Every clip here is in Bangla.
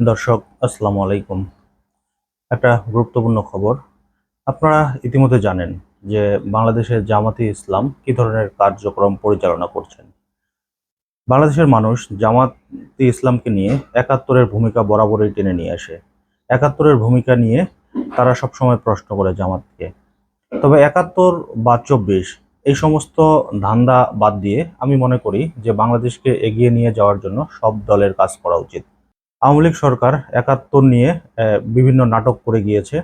দর্শক, আসসালামু আলাইকুম। একটা গুরুত্বপূর্ণ খবর। আপনারা ইতিমধ্যে জানেন যে বাংলাদেশের জামাতি ইসলাম কি ধরনের কার্যক্রম পরিচালনা করছেন। বাংলাদেশের মানুষ জামাতি ইসলামকে নিয়ে একাত্তরের ভূমিকা বরাবরই টেনে নিয়ে আসে। একাত্তরের ভূমিকা নিয়ে তারা সবসময় প্রশ্ন করে জামাতকে। তবে একাত্তর বা চব্বিশ এই সমস্ত ধান্দা বাদ দিয়ে আমি মনে করি যে বাংলাদেশকে এগিয়ে নিয়ে যাওয়ার জন্য সব দলের কাজ করা উচিত। আওয়ামী লীগ সরকার একাত্তর নিয়ে বিভিন্ন নাটক করে গিয়েছে।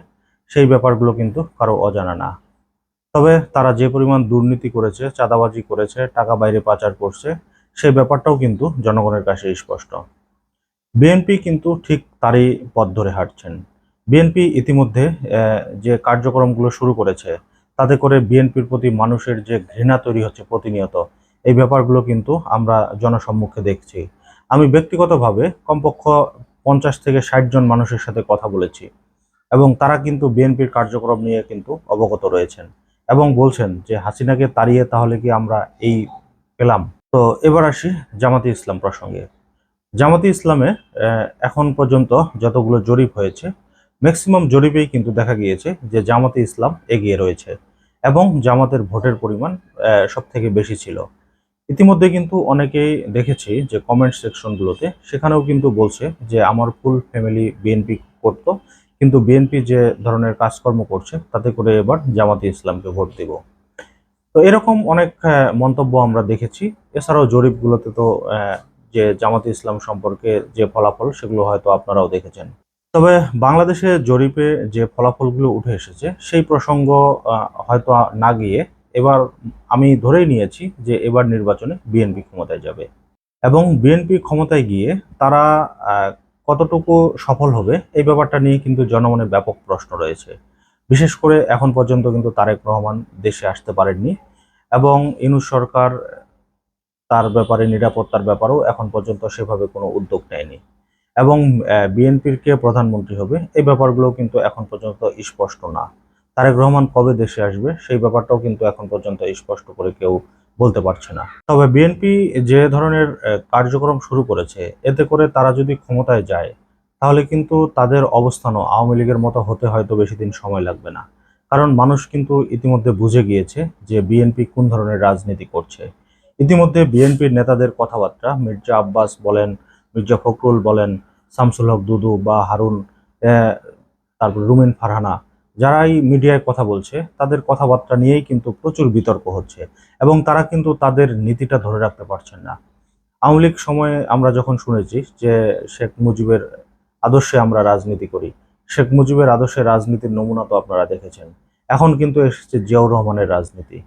সেই ব্যাপারগুলো কিন্তু কারও অজানা না। তবে তারা যে পরিমাণ দুর্নীতি করেছে, চাঁদাবাজি করেছে, টাকা বাইরে পাচার করছে সেই ব্যাপারটাও কিন্তু জনগণের কাছে স্পষ্ট। বিএনপি কিন্তু ঠিক তারই পথ ধরে হাঁটছেন। বিএনপি ইতিমধ্যে যে কার্যক্রমগুলো শুরু করেছে, তাতে করে বিএনপির প্রতি মানুষের যে ঘৃণা তৈরি হচ্ছে প্রতিনিয়ত, এই ব্যাপারগুলো কিন্তু আমরা জনসম্মুখে দেখছি। আমি ব্যক্তিগতভাবে কমপক্ষ পঞ্চাশ থেকে ষাট জন মানুষের সাথে কথা বলেছি এবং তারা কিন্তু বিএনপির কার্যক্রম নিয়ে কিন্তু অবগত রয়েছেন এবং বলছেন যে হাসিনাকে তাড়িয়ে তাহলে কি আমরা এই পেলাম? তো এবার আসি জামাতি ইসলাম প্রসঙ্গে। জামাতি ইসলামে এখন পর্যন্ত যতগুলো জরিপ হয়েছে ম্যাক্সিমাম জরিপেই কিন্তু দেখা গিয়েছে যে জামাতে ইসলাম এগিয়ে রয়েছে এবং জামাতের ভোটের পরিমাণ সব থেকে বেশি ছিল। ইতিমধ্যে কিন্তু অনেকেই দেখেছি যে কমেন্ট সেকশনগুলোতে সেখানেও কিন্তু বলছে যে আমার ফুল ফ্যামিলি বিএনপি করতো, কিন্তু বিএনপি যে ধরনের কাজকর্ম করছে, তাতে করে এবার জামাতে ইসলামকে ভোট দেব। তো এরকম অনেক মন্তব্য আমরা দেখেছি। এছাড়াও জরিপগুলোতে তো যে জামাতে ইসলাম সম্পর্কে যে ফলাফল, সেগুলো হয়তো আপনারাও দেখেছেন। তবে বাংলাদেশে জরিপে যে ফলাফলগুলো উঠে এসেছে, সেই প্রসঙ্গ হয়তো না গিয়ে এবার আমি ধরেই নিয়েছি যে এবার নির্বাচনে বিএনপি ক্ষমতায় যাবে। এবং বিএনপি ক্ষমতায় গিয়ে তারা কতটুকু সফল হবে এই ব্যাপারটা নিয়ে কিন্তু জনমনে ব্যাপক প্রশ্ন রয়েছে। বিশেষ করে এখন পর্যন্ত কিন্তু তারেক রহমান দেশে আসতে পারেননি এবং ইনুস সরকার তার ব্যাপারে, নিরাপত্তার ব্যাপারেও এখন পর্যন্ত সেভাবে কোনো উদ্যোগ নেয়নি। এবং বিএনপির কে প্রধানমন্ত্রী হবে এই ব্যাপারগুলো কিন্তু এখন পর্যন্ত স্পষ্ট না। তারেক রহমান কবে দেশে আসবে, সেই ব্যাপারটাও কিন্তু এখন পর্যন্ত স্পষ্ট করে কেউ বলতে পারছে না। তবে বিএনপি যে ধরনের কার্যক্রম শুরু করেছে, এতে করে তারা যদি ক্ষমতায় যায়, তাহলে কিন্তু তাদের অবস্থানও আওয়ামী লীগের মতো হতে হয়তো বেশি দিন সময় লাগবে না। কারণ মানুষ কিন্তু ইতিমধ্যে বুঝে গিয়েছে যে বিএনপি কোন ধরনের রাজনীতি করছে। ইতিমধ্যে বিএনপির নেতাদের কথাবার্তা, মির্জা আব্বাস বলেন, মির্জা ফখরুল বলেন, শামসুল হক দুদু বা হারুন তারপর রুমিন ফারহানা যারাই মিডিয়ায় কথা বলছে, তাদের কথাবার্তা নিয়েই কিন্তু প্রচুর বিতর্ক হচ্ছে এবং তারা কিন্তু তাদের নীতিটা ধরে রাখতে পারছেন না। আওয়ামী লীগ সময়ে আমরা যখন শুনেছি যে শেখ মুজিবের আদর্শে আমরা রাজনীতি করি, শেখ মুজিবের আদর্শে রাজনীতির নমুনা তো আপনারা দেখেছেন। এখন কিন্তু এসেছে জিয়াউর রহমানের রাজনীতি।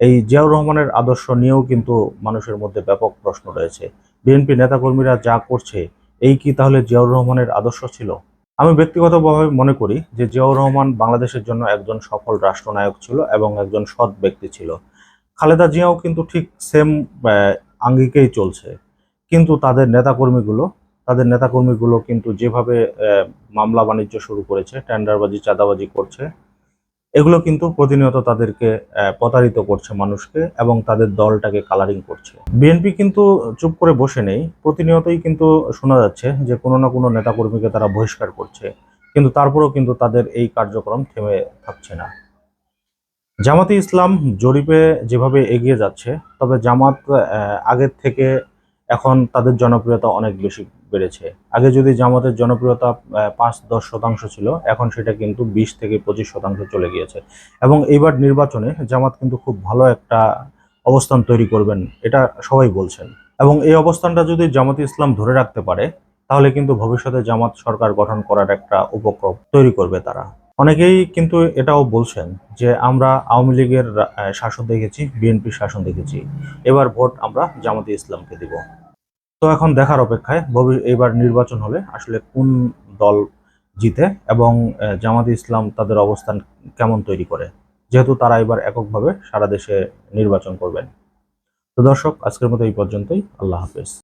এই জিয়াউর রহমানের আদর্শ নিয়েও কিন্তু মানুষের মধ্যে ব্যাপক প্রশ্ন রয়েছে। বিএনপি নেতাকর্মীরা যা করছে, এই কি তাহলে জিয়াউর রহমানের আদর্শ ছিল? আমি ব্যক্তিগতভাবে মনে করি যে জিয়াউর রহমান বাংলাদেশের জন্য একজন সফল রাষ্ট্রনায়ক ছিল এবং একজন সৎ ব্যক্তি ছিল। খালেদা জিয়াও কিন্তু ঠিক সেম আঙ্গিকেই চলছে। কিন্তু তাদের নেতাকর্মীগুলো তাদের নেতাকর্মীগুলো কিন্তু যেভাবে মামলা বাণিজ্য শুরু করেছে, টেন্ডারবাজি, চাঁদাবাজি করছে এগুলো কিন্তু প্রতিনিয়ত তাদেরকে প্রতারিত করছে মানুষকে এবং তাদের দলটাকে কালারিং করছে। বিএনপি কিন্তু চুপ করে বসে নেই। প্রতিনিয়তই কিন্তু শোনা যাচ্ছে যে কোনো না কোনো নেতাকর্মীকে তারা বহিষ্কার করছে। কিন্তু তারপরেও কিন্তু তাদের এই কার্যক্রম থেমে থাকছে না। জামাতে ইসলাম জরিপে যেভাবে এগিয়ে যাচ্ছে, তবে জামাত আগের থেকে এখন তাদের জনপ্রিয়তা অনেক বেশি বেড়েছে। আগে যদি জামাতের জনপ্রিয়তা পাঁচ দশ শতাংশ ছিল, এখন সেটা কিন্তু বিশ থেকে পঁচিশ শতাংশ চলে গিয়েছে। এবং এইবার নির্বাচনে জামাত কিন্তু খুব ভালো একটা অবস্থান তৈরি করবেন, এটা সবাই বলছেন। এবং এই অবস্থানটা যদি জামাত ইসলাম ধরে রাখতে পারে, তাহলে কিন্তু ভবিষ্যতে জামাত সরকার গঠন করার একটা উপক্রম তৈরি করবে তারা। অনেকেই কিন্তু এটাও বলছেন যে, আমরা আওয়ামী লীগের শাসন দেখেছি, বিএনপির শাসন দেখেছি। এবার ভোট আমরা জামাতে ইসলামকে দিব। তো এখন দেখার অপেক্ষায় ভবি- এবার নির্বাচন হলে আসলে কোন দল জিতে এবং জামাত ইসলাম তাদের অবস্থান কেমন তৈরি করে। যেহেতু তারা এবার এককভাবে সারা দেশে নির্বাচন করবেন। তো দর্শক, আজকের মতো এই পর্যন্তই। আল্লাহ হাফেজ।